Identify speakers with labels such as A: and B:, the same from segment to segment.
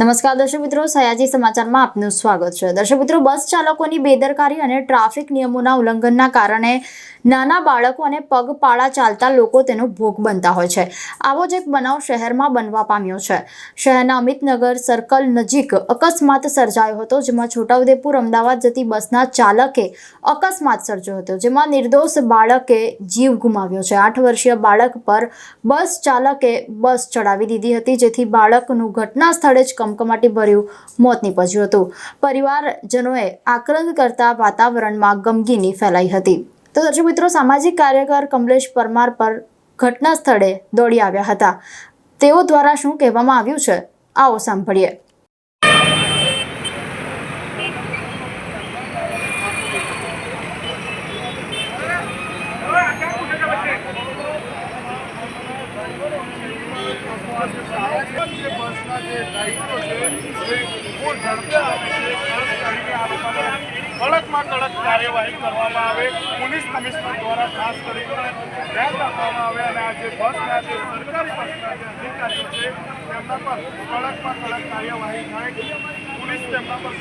A: નમસ્કાર દર્શક મિત્રો, સયાજી સમાચારમાં આપનું સ્વાગત છે. દર્શક મિત્રો, બસ ચાલકોની બેદરકારી અને ટ્રાફિક નિયમોના ઉલ્લંઘનના કારણે નાના બાળકો અને પગપાળા ચાલતા લોકો તેનો ભોગ બનતા હોય છે. આવો જ એક બનાવ શહેરમાં બનવા પામ્યો છે. શહેરના અમિતનગર સર્કલ નજીક અકસ્માત સર્જાયો હતો, જેમાં છોટાઉદેપુર અમદાવાદ જતી બસના ચાલકે અકસ્માત સર્જ્યો હતો, જેમાં નિર્દોષ બાળકે જીવ ગુમાવ્યો છે. આઠ વર્ષીય બાળક પર બસ ચાલકે બસ ચડાવી દીધી હતી, જેથી બાળકનું ઘટના સ્થળે જ કમકમાટી ભર્યું મોત નીપજ્યું હતું. પરિવારજનોએ આક્રંદ કરતા વાતાવરણમાં ગમગીની ફેલાઈ હતી. તો દર્શક મિત્રો, સામાજિક કાર્યકર કમલેશ પરમાર પર ઘટના સ્થળે દોડી આવ્યા હતા. તેઓ દ્વારા શું કહેવામાં આવ્યું છે? આવો સાંભળીએ.
B: બસના જે છે એ ઝડપે કરીને આ લોકોને કડકમાં કડક કાર્યવાહી કરવામાં આવે. પોલીસ કમિશનર દ્વારા ખાસ કરીને ધ્યાન રાખવામાં આવે અને આ જે બસના જે સરકારી બસના જે અધિકારીઓ છે તેમના પર કડકમાં કડક કાર્યવાહી થાય. પોલીસ તેમના પર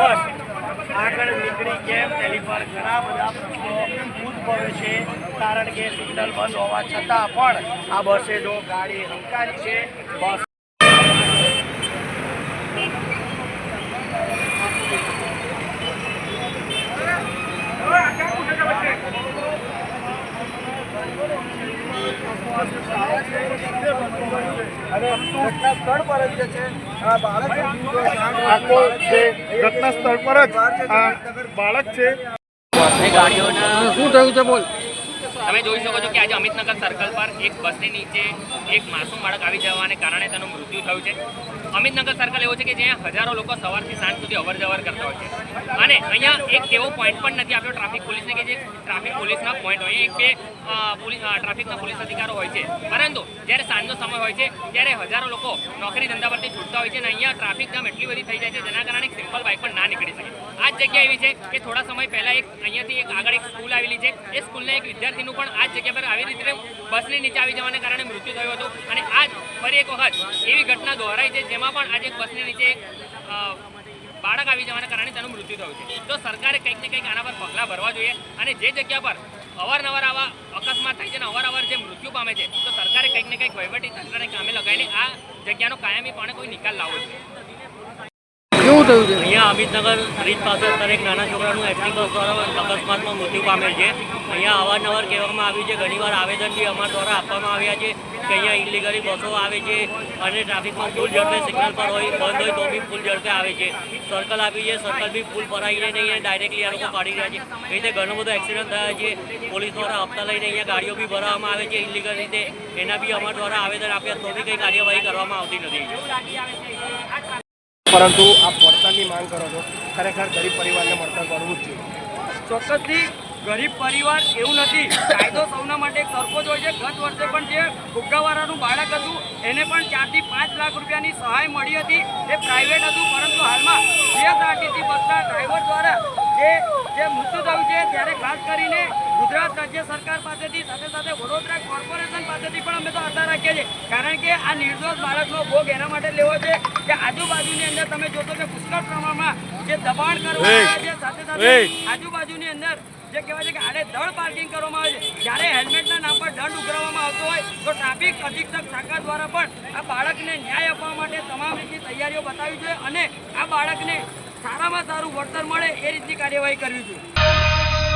C: બસ. આગળ નીકળી કેમ તેની પર ઘણા બધા પ્રશ્નો ઉદ્ભવે છે. કારણ કે સિગ્નલ બંધ હોવા છતાં પણ આ બસે જો ગાડી હંકારી છે, બસ
B: Thank જે ઘટના સ્થળ પર જ આ બાળક છે
D: બસની ગાડીઓના
E: શું થયું છે બોલ.
D: તમે જોઈ શકો છો કે આજે અમિતનગર સર્કલ પર એક બસની નીચે એક માસૂમ બાળક આવી જવાને કારણે તેનું મૃત્યુ થયું છે. અમિતનગર સર્કલ એવો છે કે જ્યાં હજારો લોકો સવારથી સાંજ સુધી અવર જવર કરતા હોય છે. અને અહીંયા એક એવો પોઈન્ટ પણ નથી આપ્યો ટ્રાફિક પોલીસને કે જે ટ્રાફિક પોલીસના પોઈન્ટ હોય. એક બે પોલીસ ટ્રાફિકના પોલીસ અધિકારો હોય છે. પરંતુ જ્યારે સાંજનો સમય હોય છે, ત્યારે હજારો લોકો નોકરી ધંધા પરથી છૂટતા હોય છે અને અહીંયા ટ્રાફિક જામ એટલી બધી થઈ જાય છે, જેના કારણે એક સિમ્પલ બાઇક પણ ના નીકળી શકે. આ જગ્યા એવી છે કે થોડા સમય પહેલા એક અહીંયાથી એક આગળ એક સ્કૂલ આવેલી છે. એ સ્કૂલના એક વિદ્યાર્થીનું પણ આ જગ્યા પર આવી રીતે બસની નીચે આવી જવાને કારણે મૃત્યુ થયું હતું. અને આ ફરી એક વખત એવી ઘટના દોહરાઈ છે જેમાં પણ આજે બસની નીચે એક બાળક આવી જવાના કારણે તેનું મૃત્યુ થયું છે. તો સરકારે કંઈક ને કંઈક આના પર પગલાં ભરવા જોઈએ અને જે જગ્યા પર અવારનવાર આવા અકસ્માત થાય છે અને અવારનવાર જે મૃત્યુ પામે છે, તો સરકારે કંઈક ને કંઈક વહીવટી તંત્રને કામે લગાવીને આ જગ્યાનો કાયમીપણે કોઈ નિકાલ લાવવો જોઈએ.
E: થયું છે.
C: અહીંયા અમિતનગર બ્રિજ પાસે અત્યારે એક નાના છોકરાનું દ્વારા અકસ્માતમાં મૃત્યુ પામેલ છે. અહીંયા અવારનવાર કહેવામાં આવ્યું છે, ઘણીવાર આવેદન બી અમારા દ્વારા આપવામાં આવ્યા છે કે અહીંયા ઇલીગલી બસો આવે છે અને ટ્રાફિકમાં ફૂલ ઝડપે સિગ્નલ પર હોય, બંધ હોય તો બી ફૂલ ઝડપે આવે છે. સર્કલ આપી છે સર્કલ બી ફૂલ ભરાઈને નહીં ડાયરેક્ટલી આ લોકો કાઢી રહ્યા છે. એ રીતે ઘણો બધો એક્સિડન્ટ થયા છે. પોલીસ દ્વારા હપ્તા લઈને અહીંયા ગાડીઓ બી ભરાવવામાં આવે છે ઇલીગલ રીતે. એના બી અમારા દ્વારા આવેદન આપ્યા તો બી કંઈ કાર્યવાહી કરવામાં આવતી નથી.
F: પરંતુ આપ વળતરની માંગ કરો છો. ખરેખર ગરીબ પરિવારને વળતર મળવું જ જોઈએ.
G: ચોક્કસથી ગરીબ પરિવાર એવું નથી. કાયદો સૌના માટે સરખો જ હોય છે. ગત વર્ષે પણ જે ફુગ્ગાવાળાનું બાળક હતું, એને પણ ચારથી પાંચ લાખ રૂપિયાની સહાય મળી હતી. એ પ્રાઇવેટ હતું, પરંતુ હાલમાં જીએસઆરટીસી બસના ડ્રાઈવર દ્વારા જે જે મૃત્યુ થયું છે ત્યારે ખાસ કરીને ગુજરાત રાજ્ય સરકાર પાસેથી સાથે સાથે વડોદરા કોર્પોરેશન પાસેથી પણ અમે તો આશા રાખીએ છીએ. કારણ કે આ નિર્દોષ બાળકનો ભોગ એના માટે લેવો છે કે આજુબાજુની અંદર તમે જોશો કે પુષ્કળ પ્રમાણમાં જે દબાણ કરવામાં છે સાથે સાથે આજુબાજુની અંદર જે કહેવાય છે કે આડે દળ પાર્કિંગ કરવામાં આવે છે. જ્યારે હેલ્મેટના નામ પર દંડ ઉઘરાવવામાં આવતો હોય તો ટ્રાફિક અધિક્ષક શાખા દ્વારા પણ આ બાળકને ન્યાય આપવા માટે તમામ રીતની તૈયારીઓ બતાવી જોઈએ અને આ બાળકને સારામાં સારું વળતર મળે એ રીતની કાર્યવાહી કરવી જોઈએ.